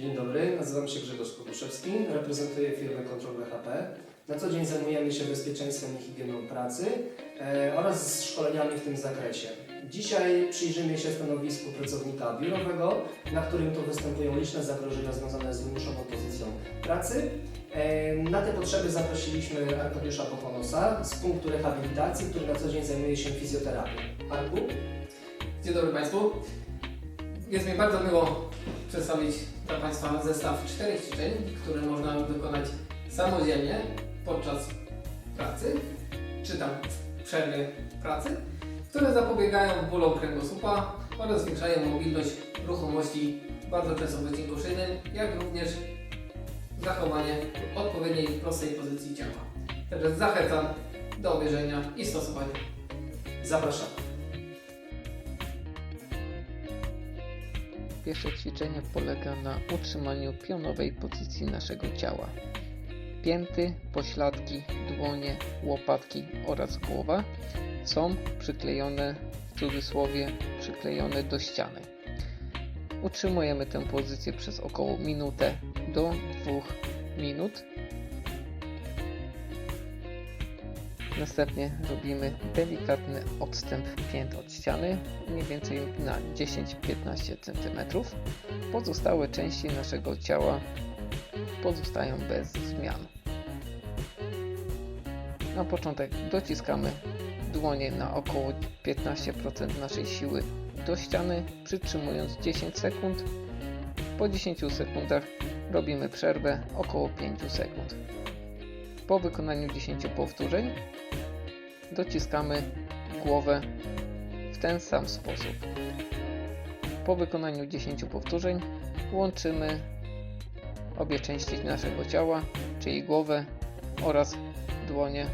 Dzień dobry, nazywam się Grzegorz Kobuszewski, reprezentuję firmę Control BHP. Na co dzień zajmujemy się bezpieczeństwem i higieną pracy e, oraz szkoleniami w tym zakresie. Dzisiaj przyjrzymy się stanowisku pracownika biurowego, na którym to występują liczne zagrożenia związane z wymuszoną pozycją pracy. E, Na te potrzeby zaprosiliśmy Arkadiusza Pochonosa z punktu rehabilitacji, który na co dzień zajmuje się fizjoterapią. Arku? Dzień dobry Państwu. Jest mi bardzo miło przedstawić dla Państwa zestaw czterech ćwiczeń, które można wykonać samodzielnie podczas pracy, czy tam w przerwie pracy, które zapobiegają bólom kręgosłupa oraz zwiększają mobilność ruchomości bardzo często w wycinku szyjnym, jak również zachowanie odpowiedniej prostej pozycji ciała. Także zachęcam do obejrzenia i stosowania. Zapraszamy. Pierwsze ćwiczenie polega na utrzymaniu pionowej pozycji naszego ciała. Pięty, pośladki, dłonie, łopatki oraz głowa są przyklejone, w cudzysłowie, przyklejone do ściany. Utrzymujemy tę pozycję przez około minutę do dwóch minut. Następnie robimy delikatny odstęp pięt od ściany, mniej więcej na 10-15 cm. Pozostałe części naszego ciała pozostają bez zmian. Na początek dociskamy dłonie na około 15% naszej siły do ściany, przytrzymując 10 sekund. Po 10 sekundach robimy przerwę około 5 sekund. Po wykonaniu 10 powtórzeń dociskamy głowę w ten sam sposób. Po wykonaniu 10 powtórzeń łączymy obie części naszego ciała, czyli głowę oraz dłonie